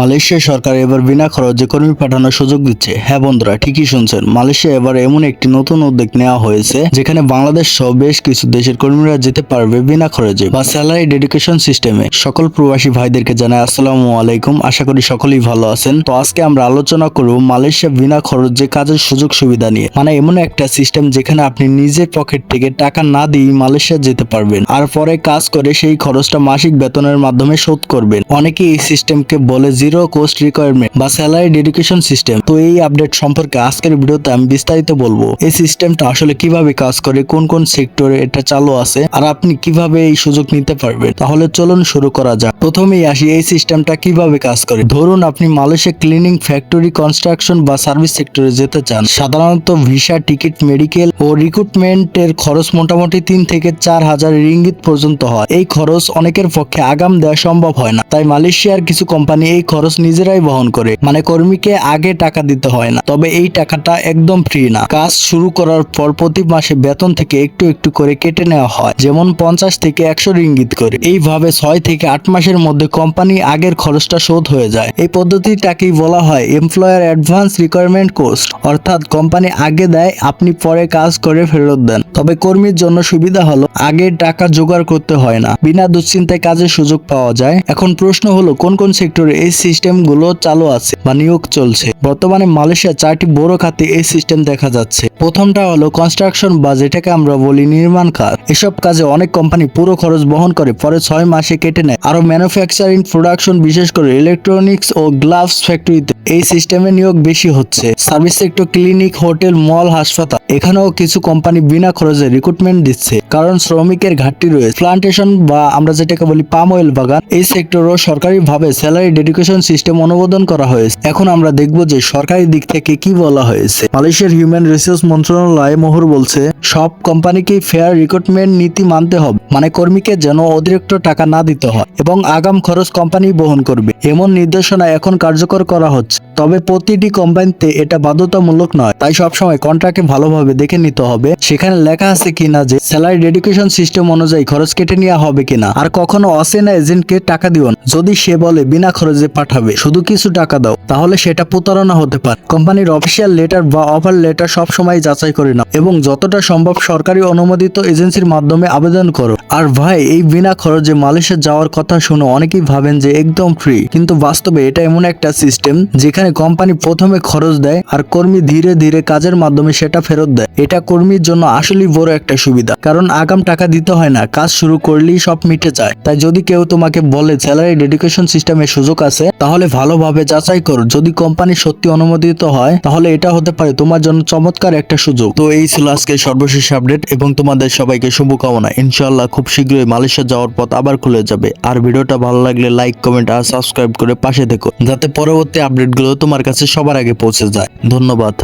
Malaysia সরকার এবার বিনা খরচে কর্মী পাঠানোর সুযোগ দিচ্ছে। হ্যাঁ বন্ধুরা, ঠিকই শুনছেন। মালয়েশিয়া এবার এমন একটি নতুন উদ্যোগ নেওয়া হয়েছে, যেখানে বাংলাদেশ সহ বেশ কিছু দেশের কর্মীরা যেতে পারবে বিনা খরচে বা স্যালারি ডেডিকেশন সিস্টেমে সকল প্রবাসী ভাইদেরকে জানাই আসসালামু আলাইকুম। আশা করি সকলেই ভালো আছেন। তো আজকে আমরা আলোচনা করব মালয়েশিয়া বিনা খরচে কাজের সুযোগ সুবিধা নিয়ে। মানে এমন একটা সিস্টেম যেখানে আপনি নিজের পকেট থেকে টাকা না দিয়ে মালয়েশিয়া যেতে পারবেন আর পরে কাজ করে সেই খরচটা মাসিক বেতনের মাধ্যমে শোধ করবেন। অনেকে এই সিস্টেমকে বলে জিরো কোস্ট রিকোয়ারমেন্ট বা স্যালারি ডেডিকেশন সিস্টেম তো এই আপডেট সম্পর্কে আজকের ভিডিওতে আমি বিস্তারিত বলব। এই সিস্টেমটা আসলে কীভাবে কাজ করে, কোন কোন সেক্টরে এটা চালু আছে, আর আপনি কীভাবে এই সুযোগ নিতে পারবেন। তাহলে চলুন শুরু করা যাক। প্রথমেই আসি, এই সিস্টেমটা কীভাবে কাজ করে? ধরুন আপনি মালয়েশিয়া ক্লিনিং ফ্যাক্টরি কনস্ট্রাকশন বা সার্ভিস সেক্টরে যেতে চান। সাধারণত ভিসা টিকিট মেডিকেল ও রিক্রুটমেন্টের খরচ মোটামুটি তিন থেকে চার হাজার রিঙ্গিত পর্যন্ত হয়। এই খরচ অনেকের পক্ষে আগাম দেওয়া সম্ভব হয় না। তাই মালয়েশিয়ার কিছু কোম্পানি এই খরচ নিজেরাই বহন করে। মানে কর্মীকে আগে টাকা দিতে হয় না। তবে এই টাকাটা একদম ফ্রি না। কাজ শুরু করার পর প্রতি মাসে বেতন থেকে একটু একটু করে কেটে নেওয়া হয়। যেমন পঞ্চাশ থেকে একশো রিঙ্গিত করে। এইভাবে ছয় থেকে আট মাসের মধ্যে কোম্পানি আগের খরচটা শোধ হয়ে যায়। এই পদ্ধতিটাকেই বলা হয় এমপ্লয়ার অ্যাডভান্স রিকোয়ারমেন্ট কোর্স অর্থাৎ কোম্পানি আগে দেয়, আপনি পরে কাজ করে ফেরত দেন। তবে কর্মীর জন্য সুবিধা হলো, আগে টাকা জোগাড় করতে হয় না। বিনা দুশ্চিন্তায় কাজের সুযোগ পাওয়া যায়। এখন প্রশ্ন হলো, কোন কোন সেক্টরে এই সিস্টেমগুলো চালু আছে বা নিয়োগ চলছে। বর্তমানে মালয়েশিয়া চারটি বড় খাতে এই সিস্টেম দেখা যাচ্ছে। প্রথমটা হলো কনস্ট্রাকশন বা যেটাকে আমরা বলি নির্মাণ কাজ এসব কাজে অনেক কোম্পানি পুরো খরচ বহন করে, পরে ছয় মাসে কেটে নেয়। আরও ম্যানুফ্যাকচারিং প্রোডাকশন বিশেষ করে ইলেকট্রনিক্স ও গ্লাভস ফ্যাক্টরিতে এই সিস্টেমে নিয়োগ বেশি হচ্ছে। Service sector clinic hotel mall হাসপাতাল, এখানেও কিছু কোম্পানি বিনা খরচে রিক্রুটমেন্ট দিচ্ছে। কারণ শ্রমিকের ঘাটতি রয়েছে। প্লান্টেশন বা আমরা যেটাকে বলি পাম অয়েল বাগান, এই সেক্টরও সরকারিভাবে স্যালারি ডেডিকেশন সিস্টেম অনুমোদন করা হয়েছে। এখন আমরা দেখব যে সরকারি দিক থেকে কি বলা হয়েছে। মালয়েশিয়ার হিউম্যান রিসোর্স মন্ত্রণালয় মোহর বলছে, সব কোম্পানিকে ফেয়ার রিক্রুটমেন্ট নীতি মানতে হবে মানে কর্মীকে যেন অতিরিক্ত টাকা না দিতে হয়, এবং আগাম খরচ কোম্পানি বহন করবে। এমন নির্দেশনা এখন কার্যকর করা হচ্ছে। তবে প্রতিটি কোম্পানিতে এটা বাধ্যতামূলক নয়। তাই সবসময় কন্ট্রাক্টে ভালোভাবে দেখে নিতে হবে, সেখানে লেখা আছে কিনা যে স্যালারি ডেডিকেশন সিস্টেম অনুযায়ী খরচ কেটে নেওয়া হবে কিনা। আর কখনো অচেনা এজেন্টকে টাকা দিও যদি সে বলে বিনা খরচে পাঠাবে, শুধু কিছু টাকা দাও, তাহলে সেটা প্রতারণা হতে পারে। কোম্পানির অফিসিয়াল লেটার বা অফার লেটার সব সময় যাচাই করে নাও এবং যতটা সম্ভব সরকারি অনুমোদিত এজেন্সির মাধ্যমে আবেদন করো। আর ভাই, এই বিনা খরচে মালয়েশিয়া যাওয়ার কথা শুনে অনেকেই ভাবেন যে একদম ফ্রি কিন্তু বাস্তবে এটা এমন একটা সিস্টেম যেখানে কোম্পানি প্রথমে খরচ দেয় আর কর্মী ধীরে ধীরে কাজের মাধ্যমে সেটা ফেরত দেয়। এটা কর্মীর জন্য আসলেই বড় একটা সুবিধা। কারণ আগাম টাকা দিতে হয় না, কাজ শুরু করলেই সব মিটে যায়। তাই যদি কেউ তোমাকে বলে, স্যালারি ডেডিকেশন সিস্টেমের সুযোগ আছে, তাহলে ভালোভাবে যাচাই করো। যদি কোম্পানি সত্যি অনুমোদিত হয়, তাহলে এটা হতে পারে তোমার জন্য চমৎকার একটা সুযোগ। তো এই ছিল আজকে সর্বশেষ আপডেট এবং তোমাদের সবাইকে শুভকামনা। ইনশাল্লাহ খুব শীঘ্রই মালয়েশিয়া যাওয়ার পথ আবার খুলে যাবে। আর ভিডিওটা ভালো লাগলে লাইক, কমেন্ট আর সাবস্ক্রাইব করে পাশে থেকো। যাতে পরবর্তী আপডেটগুলো তোমার কাছে সবার আগে পৌঁছে যায়। ধন্যবাদ।